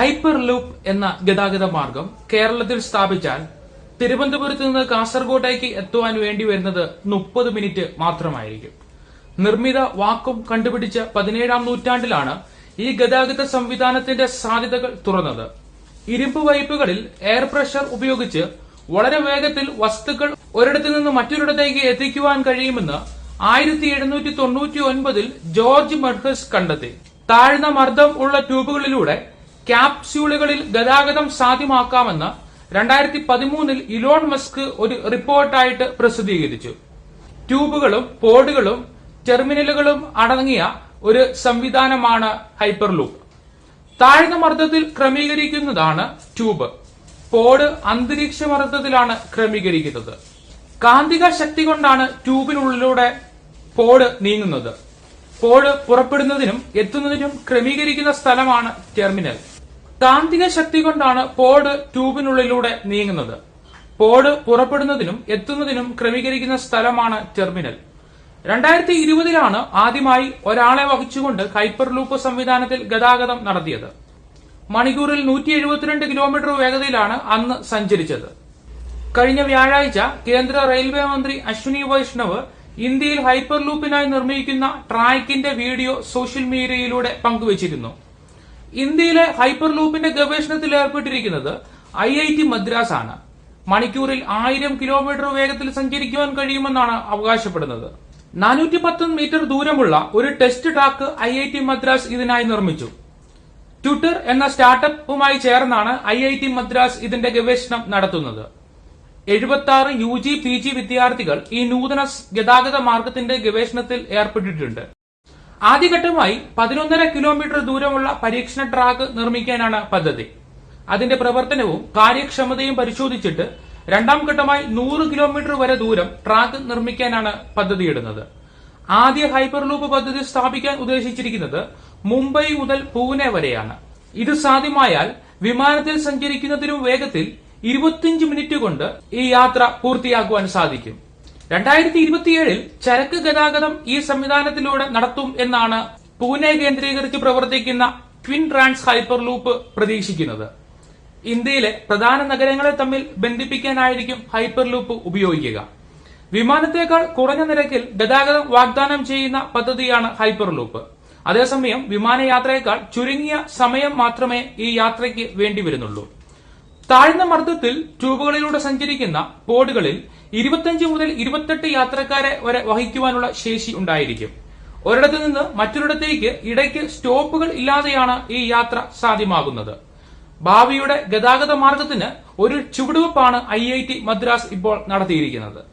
Hyper loop എന്ന ഗതാഗത മാർഗം കേരളത്തിൽ സ്ഥാപിച്ചാൽ തിരുവനന്തപുരത്ത് നിന്ന് കാസർഗോഡേക്ക് എത്തുവാൻ വേണ്ടി വരുന്നത് മുപ്പത് മിനിറ്റ് മാത്രമായിരിക്കും. നിർമ്മിത വാക്കും കണ്ടുപിടിച്ച പതിനേഴാം നൂറ്റാണ്ടിലാണ് ഈ ഗതാഗത സംവിധാനത്തിന്റെ സാധ്യതകൾ തുറന്നത്. ഇരുമ്പ് പൈപ്പുകളിൽ എയർ പ്രഷർ ഉപയോഗിച്ച് വളരെ വേഗത്തിൽ വസ്തുക്കൾ ഒരിടത്തു നിന്ന് മറ്റൊരിടത്തേക്ക് എത്തിക്കുവാൻ കഴിയുമെന്ന് ആയിരത്തി എഴുന്നൂറ്റി തൊണ്ണൂറ്റി ഒൻപതിൽ ജോർജ് മർഹസ് കണ്ടെത്തി. താഴ്ന്ന മർദ്ദം ഉള്ള ട്യൂബുകളിലൂടെ ക്യാപ്സ്യൂളുകളിൽ ഗതാഗതം സാധ്യമാക്കാമെന്ന് രണ്ടായിരത്തി പതിമൂന്നിൽ ഇലോൺ മസ്ക് ഒരു റിപ്പോർട്ടായിട്ട് പ്രസിദ്ധീകരിച്ചു. ട്യൂബുകളും പോഡുകളും ടെർമിനലുകളും അടങ്ങിയ ഒരു സംവിധാനമാണ് ഹൈപ്പർലൂപ്പ്. താഴ്ന്ന മർദ്ദത്തിൽ ക്രമീകരിക്കുന്നതാണ് ട്യൂബ്. പോഡ് അന്തരീക്ഷ മർദ്ദത്തിലാണ് ക്രമീകരിക്കുന്നത്. കാന്തിക ശക്തി കൊണ്ടാണ് ട്യൂബിനുള്ളിലൂടെ പോഡ് നീങ്ങുന്നത്. പോഡ് പുറപ്പെടുന്നതിനും എത്തുന്നതിനും ക്രമീകരിക്കുന്ന സ്ഥലമാണ് ടെർമിനൽ. കാന്തിക ശക്തി കൊണ്ടാണ് പോഡ് ട്യൂബിനുള്ളിലൂടെ നീങ്ങുന്നത്. പോഡ് പുറപ്പെടുന്നതിനും എത്തുന്നതിനും ക്രമീകരിക്കുന്ന സ്ഥലമാണ് ടെർമിനൽ. രണ്ടായിരത്തി ഇരുപതിലാണ് ആദ്യമായി ഒരാളെ വഹിച്ചുകൊണ്ട് ഹൈപ്പർ ലൂപ്പ് സംവിധാനത്തിൽ ഗതാഗതം നടത്തിയത്. മണിക്കൂറിൽ നൂറ്റി എഴുപത്തിരണ്ട് കിലോമീറ്റർ വേഗതയിലാണ് അന്ന് സഞ്ചരിച്ചത്. കഴിഞ്ഞ വ്യാഴാഴ്ച കേന്ദ്ര റെയിൽവേ മന്ത്രി അശ്വിനി വൈഷ്ണവ് ഇന്ത്യയിൽ ഹൈപ്പർ ലൂപ്പിനായി നിർമ്മിക്കുന്ന ട്രാക്കിന്റെ വീഡിയോ സോഷ്യൽ മീഡിയയിലൂടെ പങ്കുവച്ചിരുന്നു. ഇന്ത്യയിലെ ഹൈപ്പർ ലൂപ്പിന്റെ ഗവേഷണത്തിൽ ഏർപ്പെട്ടിരിക്കുന്നത് ഐ ഐ ടി മദ്രാസ് ആണ് മണിക്കൂറിൽ ആയിരം കിലോമീറ്റർ വേഗത്തിൽ സഞ്ചരിക്കുവാൻ കഴിയുമെന്നാണ് അവകാശപ്പെടുന്നത്. നാനൂറ്റി പത്ത് മീറ്റർ ദൂരമുള്ള ഒരു test track I I T Madras ഇതിനായി നിർമ്മിച്ചു. ട്വിറ്റർ എന്ന സ്റ്റാർട്ടപ്പുമായി ചേർന്നാണ് ഐ ഐ ടി മദ്രാസ് ഇതിന്റെ ഗവേഷണം നടത്തുന്നത്. എഴുപത്തി ആറ് യു ജി പി ജി വിദ്യാർത്ഥികൾ ഈ നൂതന ഗതാഗത മാർഗത്തിന്റെ ഗവേഷണത്തിൽ ഏർപ്പെട്ടിട്ടുണ്ട്. ആദ്യഘട്ടമായി പതിനൊന്നര കിലോമീറ്റർ ദൂരമുള്ള പരീക്ഷണ ട്രാക്ക് നിർമ്മിക്കാനാണ് പദ്ധതി. അതിന്റെ പ്രവർത്തനവും കാര്യക്ഷമതയും പരിശോധിച്ചിട്ട് രണ്ടാം ഘട്ടമായി നൂറ് കിലോമീറ്റർ വരെ ദൂരം ട്രാക്ക് നിർമ്മിക്കാനാണ് പദ്ധതിയിടുന്നത്. ആദ്യ ഹൈപ്പർ ലൂപ്പ് പദ്ധതി സ്ഥാപിക്കാൻ ഉദ്ദേശിച്ചിരിക്കുന്നത് മുംബൈ മുതൽ പൂനെ വരെയാണ്. ഇത് സാധ്യമായാൽ വിമാനത്തിൽ സഞ്ചരിക്കുന്നതിനും വേഗത്തിൽ ഇരുപത്തിയഞ്ച് മിനിറ്റ് കൊണ്ട് ഈ യാത്ര പൂർത്തിയാക്കുവാൻ സാധിക്കും. രണ്ടായിരത്തി ഇരുപത്തിയേഴിൽ ചരക്ക് ഗതാഗതം ഈ സംവിധാനത്തിലൂടെ നടത്തും എന്നാണ് പൂനെ കേന്ദ്രീകരിച്ച് പ്രവർത്തിക്കുന്ന ട്വിൻ ട്രാൻസ് ഹൈപ്പർ ലൂപ്പ് പ്രതീക്ഷിക്കുന്നത്. ഇന്ത്യയിലെ പ്രധാന നഗരങ്ങളെ തമ്മിൽ ബന്ധിപ്പിക്കാനായിരിക്കും ഹൈപ്പർ ലൂപ്പ് ഉപയോഗിക്കുക. വിമാനത്തേക്കാൾ കുറഞ്ഞ നിരക്കിൽ ഗതാഗതം വാഗ്ദാനം ചെയ്യുന്ന പദ്ധതിയാണ് ഹൈപ്പർ ലൂപ്പ്. അതേസമയം വിമാനയാത്രയേക്കാൾ ചുരുങ്ങിയ സമയം മാത്രമേ ഈ യാത്രയ്ക്ക് വേണ്ടി വരുന്നുള്ളൂ. താഴ്ന്ന മർദ്ദത്തിൽ ട്യൂബുകളിലൂടെ സഞ്ചരിക്കുന്ന പോഡുകളിൽ ഇരുപത്തിയഞ്ച് മുതൽ ഇരുപത്തെട്ട് യാത്രക്കാരെ വരെ വഹിക്കുവാനുള്ള ശേഷി ഉണ്ടായിരിക്കും. ഒരിടത്തു നിന്ന് മറ്റൊരിടത്തേക്ക് ഇടയ്ക്ക് സ്റ്റോപ്പുകൾ ഇല്ലാതെയാണ് ഈ യാത്ര സാധ്യമാകുന്നത്. ഭാവിയുടെ ഗതാഗത മാർഗത്തിന് ഒരു ചുവടുവെപ്പാണ് ഐ ഐ ടി മദ്രാസ് ഇപ്പോൾ നടത്തിയിരിക്കുന്നത്.